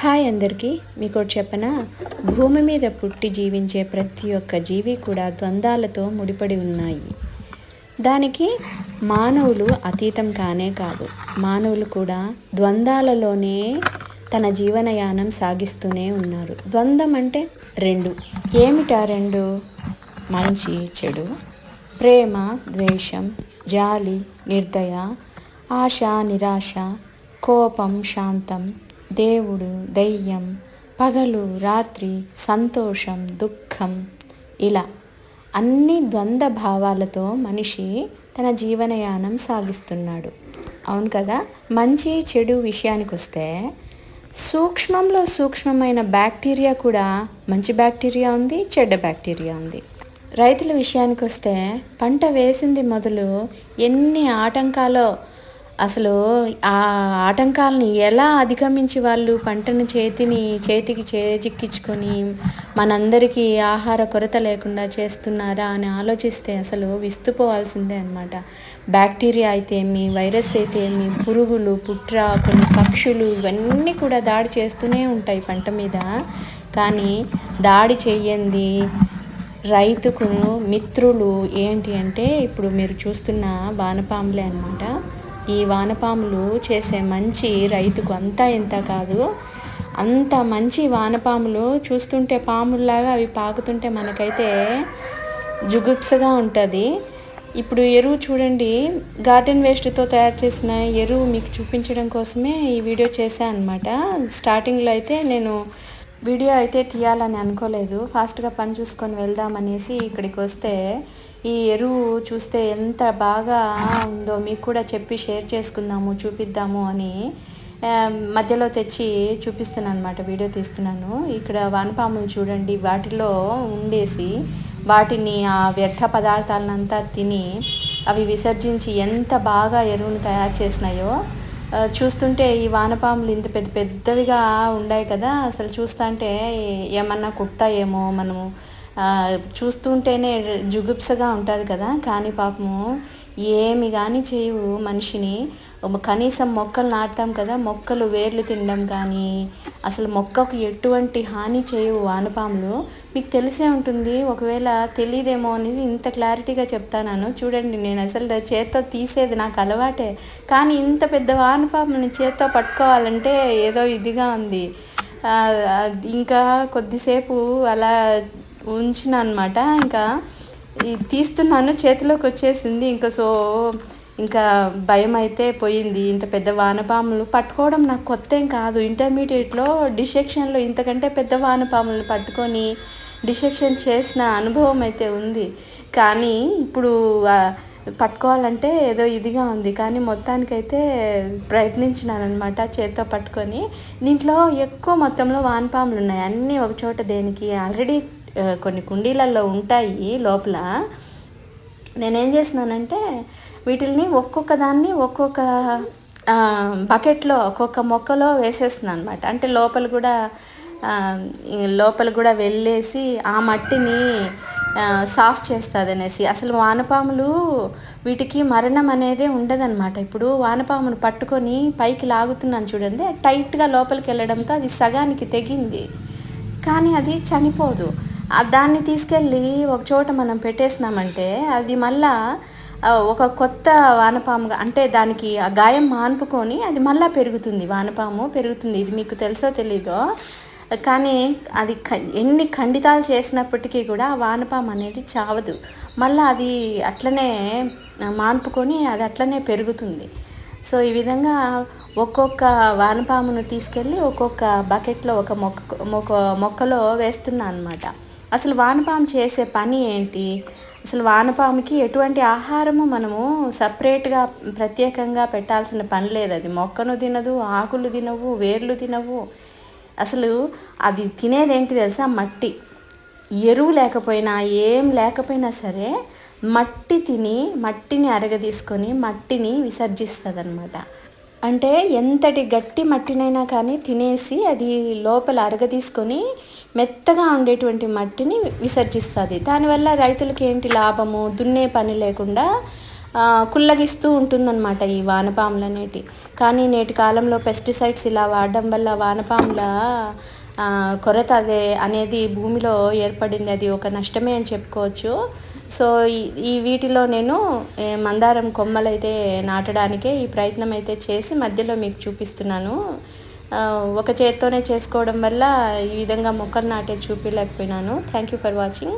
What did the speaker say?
Hi అందరికీ మీకు చెప్పన? భూమి మీద పుట్టి జీవించే ప్రతి ఒక్క జీవి కూడా ద్వంద్వాలతో ముడిపడి ఉన్నాయి. దానికి మానవులు అతీతం కానే కాదు. మానవులు కూడా ద్వంద్వాలలోనే తన జీవనయానం సాగిస్తూనే ఉన్నారు. ద్వంద్వం అంటే రెండు. ఏమిటా రెండు? మంచి చెడు. ప్రేమ ద్వేషం జాలి నిర్దయ ఆశ నిరాశ కోపం శాంతం. దేవుడు దయ్యం పగలు రాత్రి సంతోషం దుఃఖం ఇలా అన్ని ద్వంద్వ భావాలతో మనిషి తన జీవనయానం సాగిస్తున్నాడు. అవును కదా? మంచి చెడు విషయానికి వస్తే సూక్ష్మంలో సూక్ష్మమైన బ్యాక్టీరియా కూడా మంచి బ్యాక్టీరియా ఉంది చెడ్డ బ్యాక్టీరియా ఉంది. రైతుల విషయానికి వస్తే పంట వేసింది మొదలు ఎన్ని ఆటంకాలో అసలు ఆ ఆటంకాలని ఎలా అధిగమించి వాళ్ళు పంటను చేతిని చేతికి చేజిక్కించుకొని మనందరికీ ఆహార కొరత లేకుండా చేస్తున్నారా అని ఆలోచిస్తే అసలు విస్తుపోవాల్సిందే అనమాట బ్యాక్టీరియా అయితే ఏమి వైరస్ అయితే ఏమి పురుగులు పుట్ర కొన్ని పక్షులు ఇవన్నీ కూడా దాడి చేస్తూనే ఉంటాయి పంట మీద. కానీ దాడి చెయ్యంది రైతుకు మిత్రులు ఏంటి అంటే ఇప్పుడు మీరు చూస్తున్న వానపాములే అనమాట ఈ వానపాములు చేసే మంచి రైతుకు అంతా ఇంత కాదు. అంత మంచి వానపాములు చూస్తుంటే పాముల్లాగా అవి పాకుతుంటే మనకైతే జుగుప్సగా ఉంటుంది. ఇప్పుడు ఎరువు చూడండి. గార్డెన్ వేస్ట్తో తయారు చేసిన ఎరువు మీకు చూపించడం కోసమే ఈ వీడియో చేశాను అనమాట స్టార్టింగ్లో అయితే నేను వీడియో అయితే తీయాలని అనుకోలేదు. ఫాస్ట్గా పని చూసుకొని వెళ్దామనేసి ఇక్కడికి వస్తే ఈ ఎరువు చూస్తే ఎంత బాగా ఉందో మీకు కూడా చెప్పి షేర్ చేసుకుందాము చూపిద్దాము అని మధ్యలో తెచ్చి చూపిస్తున్నాను అనమాట వీడియో తీస్తున్నాను. ఇక్కడ వానపాములు చూడండి. వాటిలో ఉండేసి వాటిని ఆ వ్యర్థ పదార్థాలనంతా తిని అవి విసర్జించి ఎంత బాగా ఎరువును తయారు చేసినాయో చూస్తుంటే ఈ వానపాములు ఇంత పెద్ద పెద్దవిగా ఉన్నాయి కదా. అసలు చూస్తుంటే ఏమన్నా కుట్టాయేమో మనము. చూస్తుంటేనే జుగుప్సగా ఉంటుంది కదా. కానీ పాపము ఏమి కానీ చేయవు మనిషిని. కనీసం మొక్కలు నాటుతాం కదా. మొక్కలు వేర్లు తినడం కానీ అసలు మొక్కకు ఎటువంటి హాని చేయవు వానపాములు. మీకు తెలిసే ఉంటుంది ఒకవేళ తెలియదేమో అనేది ఇంత క్లారిటీగా చెప్తాను చూడండి నేను అసలు చేత్తో తీసేది నాకు అలవాటే. కానీ ఇంత పెద్ద వానపాముని చేత్తో పట్టుకోవాలంటే ఏదో ఇదిగా ఉంది. ఇంకా కొద్దిసేపు అలా ఉంచిన అనమాట ఇంకా తీస్తున్నాను చేతిలోకి వచ్చేసింది. ఇంకా సో ఇంకా భయం అయితే పోయింది. ఇంత పెద్ద వానపాములు పట్టుకోవడం నాకు కొత్త ఏం కాదు. ఇంటర్మీడియట్లో డిసెక్షన్లో ఇంతకంటే పెద్ద వానపాములను పట్టుకొని డిసెక్షన్ చేసిన అనుభవం అయితే ఉంది. కానీ ఇప్పుడు పట్టుకోవాలంటే ఏదో ఇదిగా ఉంది. కానీ మొత్తానికైతే ప్రయత్నించినాను అనమాట చేత్తో పట్టుకొని. దీంట్లో ఎక్కువ మొత్తంలో వానపాములు ఉన్నాయి. అన్నీ ఒక చోట దేనికి ఆల్రెడీ కొన్ని కుండీలలో ఉంటాయి లోపల. నేనేం చేసినానంటే వీటిల్ని ఒక్కొక్క దాన్ని ఒక్కొక్క బకెట్లో ఒక్కొక్క మొక్కలో వేసేస్తున్నాను అనమాట అంటే లోపల కూడా లోపల కూడా వెళ్ళేసి ఆ మట్టిని సాఫ్ట్ చేస్తుంది అనేసి అసలు వానపాములు వీటికి మరణం అనేది ఉండదన్నమాట. ఇప్పుడు వానపామును పట్టుకొని పైకి లాగుతున్నాను చూడండి. టైట్గా లోపలికి వెళ్ళడంతో అది సగానికి తెగింది. కానీ అది చనిపోదు. దాన్ని తీసుకెళ్ళి ఒక చోట మనం పెట్టేసినామంటే అది మళ్ళా ఒక కొత్త వానపాముగా అంటే దానికి ఆ గాయం మాన్పుకొని అది మళ్ళీ పెరుగుతుంది వానపాము పెరుగుతుంది. ఇది మీకు తెలుసో తెలీదో? కానీ అది ఎన్ని ఖండితాలు చేసినప్పటికీ కూడా వానపాము అనేది చావదు. మళ్ళీ అది అట్లనే మాన్పుకొని అది అట్లనే పెరుగుతుంది. సో ఈ విధంగా ఒక్కొక్క వానపామును తీసుకెళ్ళి ఒక్కొక్క బకెట్లో ఒక మొక్క మొక్క మొక్కలో వేస్తున్నా అనమాట అసలు వానపాము చేసే పని ఏంటి? అసలు వానపాముకి ఎటువంటి ఆహారము మనము సపరేట్గా ప్రత్యేకంగా పెట్టాల్సిన పని లేదు. అది మొక్కను తినదు ఆకులు తినవు వేర్లు తినవు. అసలు అది తినేది ఏంటి తెలుసా? మట్టి. ఎరువు లేకపోయినా ఏం లేకపోయినా సరే మట్టి తిని మట్టిని అరగదీసుకొని మట్టిని విసర్జిస్తుంది అనమాట అంటే ఎంతటి గట్టి మట్టినైనా కానీ తినేసి అది లోపల అరగదీసుకొని మెత్తగా ఉండేటువంటి మట్టిని విసర్జిస్తుంది. దానివల్ల రైతులకి ఏంటి లాభము? దున్నే పని లేకుండా కుల్లగిస్తూ ఉంటుందన్నమాట ఈ వానపాములు అనేటి. కానీ నేటి కాలంలో పెస్టిసైడ్స్ ఇలా వాడడం వల్ల వానపాముల కొరత అదే అనేది భూమిలో ఏర్పడింది. అది ఒక నష్టమే అని చెప్పుకోవచ్చు. సో ఈ ఈ వీటిలో నేను మందారం కొమ్మలైతే నాటడానికే ఈ ప్రయత్నం అయితే చేసి మధ్యలో మీకు చూపిస్తున్నాను. ఒక చేత్తోనే చేసుకోవడం వల్ల ఈ విధంగా మొక్కలు నాటే చూపించలేకపోయినాను థ్యాంక్ యూ ఫర్ వాచింగ్